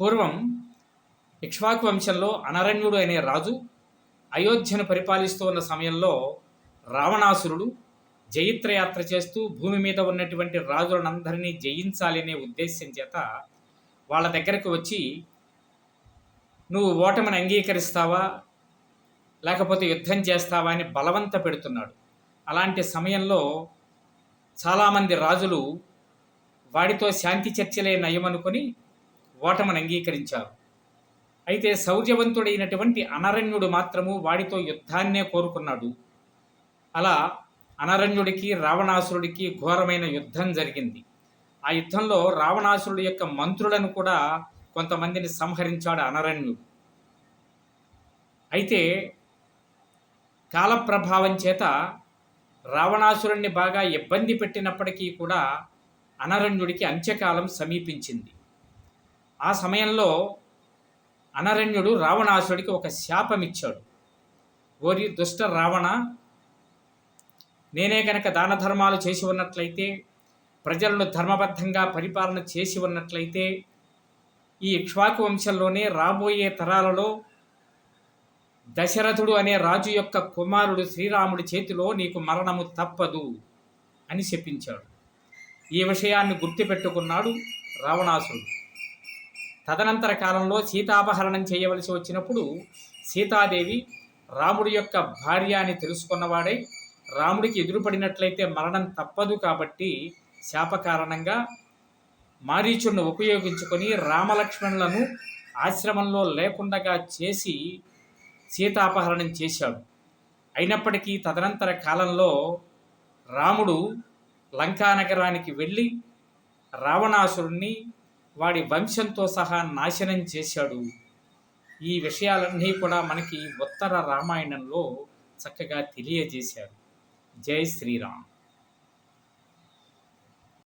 పూర్వం ఇక్ష్వాకు వంశంలో అనరణ్యుడు అనే రాజు అయోధ్యను పరిపాలిస్తూ ఉన్న సమయంలో రావణాసురుడు జయిత్రయాత్ర చేస్తూ భూమి మీద ఉన్నటువంటి రాజులందరినీ జయించాలి అనే ఉద్దేశం చేత వాళ్ళ దగ్గరకు వచ్చి నువ్వు ఓటమిని అంగీకరిస్తావా? లేకపోతే యుద్ధం చేస్తావా? అని బలవంత పెడుతున్నాడు. అలాంటి సమయంలో చాలామంది రాజులు వాడితో శాంతి చర్చలే నయమనుకొని ఓటమిని అంగీకరించారు. అయితే శౌర్యవంతుడైనటువంటి అనరణ్యుడు మాత్రము వాడితో యుద్ధాన్నే కోరుకున్నాడు. అలా అనరణ్యుడికి రావణాసురుడికి ఘోరమైన యుద్ధం జరిగింది. ఆ యుద్ధంలో రావణాసురుడు యొక్క మంత్రులను కూడా కొంతమందిని సంహరించాడు అనరణ్యుడు. అయితే కాలప్రభావం చేత రావణాసురుణ్ణి బాగా ఇబ్బంది పెట్టినప్పటికీ కూడా అనరణ్యుడికి అంత్యకాలం సమీపించింది. ఆ సమయంలో అనరణ్యుడు రావణాసుడికి ఒక శాపం ఇచ్చాడు ఓరి దుష్ట రావణ నేనే కనుక దాన ధర్మాలు చేసి ఉన్నట్లయితే ప్రజలను ధర్మబద్ధంగా పరిపాలన చేసి ఉన్నట్లయితే ఈ ఇక్ష్వాకు వంశంలోనే రాబోయే తరాలలో దశరథుడు అనే రాజు యొక్క కుమారుడు శ్రీరాముడి చేతిలో నీకు మరణము తప్పదు అని చెప్పించాడు. ఈ విషయాన్ని గుర్తుపెట్టుకున్నాడు రావణాసుడు తదనంతర కాలంలో సీతాపహరణం చేయవలసి వచ్చినప్పుడు సీతాదేవి రాముడి యొక్క భార్య అని తెలుసుకున్నవాడై రాముడికి ఎదురుపడినట్లయితే మరణం తప్పదు కాబట్టి శాప కారణంగా మారీచుడిని ఉపయోగించుకొని రామలక్ష్మణులను ఆశ్రమంలో లేకుండగా చేసి సీతాపహరణం చేశాడు. అయినప్పటికీ తదనంతర కాలంలో రాముడు లంకానగరానికి వెళ్ళి రావణాసురుణ్ణి వాడి వంశంతో సహా నాశనం చేశాడు. ఈ విషయాలన్నీ కూడా మనకి ఉత్తర రామాయణంలో చక్కగా తెలియజేశారు. జై శ్రీరామ్.